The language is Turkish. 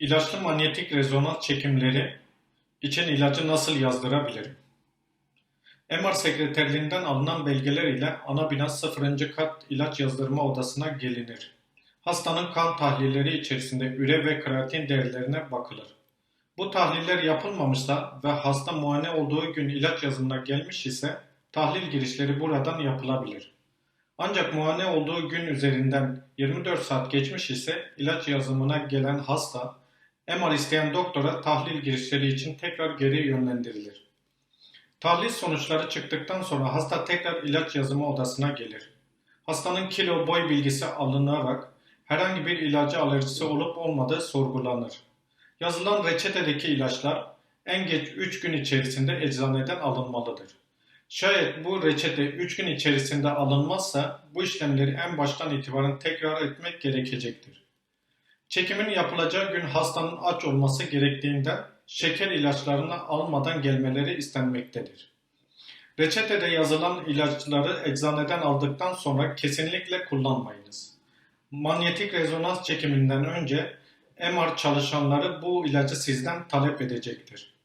İlaçlı manyetik rezonans çekimleri için ilacı nasıl yazdırabilirim? MR sekreterliğinden alınan belgeler ile ana bina 0. kat ilaç yazdırma odasına gelinir. Hastanın kan tahlilleri içerisinde üre ve kreatin değerlerine bakılır. Bu tahliller yapılmamışsa ve hasta muayene olduğu gün ilaç yazımına gelmiş ise tahlil girişleri buradan yapılabilir. Ancak muayene olduğu gün üzerinden 24 saat geçmiş ise ilaç yazımına gelen hasta MR isteyen doktora tahlil girişleri için tekrar geri yönlendirilir. Tahlil sonuçları çıktıktan sonra hasta tekrar ilaç yazımı odasına gelir. Hastanın kilo boy bilgisi alınarak herhangi bir ilacı alerjisi olup olmadığı sorgulanır. Yazılan reçetedeki ilaçlar en geç 3 gün içerisinde eczaneden alınmalıdır. Şayet bu reçete 3 gün içerisinde alınmazsa bu işlemleri en baştan itibaren tekrar etmek gerekecektir. Çekimin yapılacağı gün hastanın aç olması gerektiğinden şeker ilaçlarını almadan gelmeleri istenmektedir. Reçetede yazılan ilaçları eczaneden aldıktan sonra kesinlikle kullanmayınız. Manyetik rezonans çekiminden önce MR çalışanları bu ilacı sizden talep edecektir.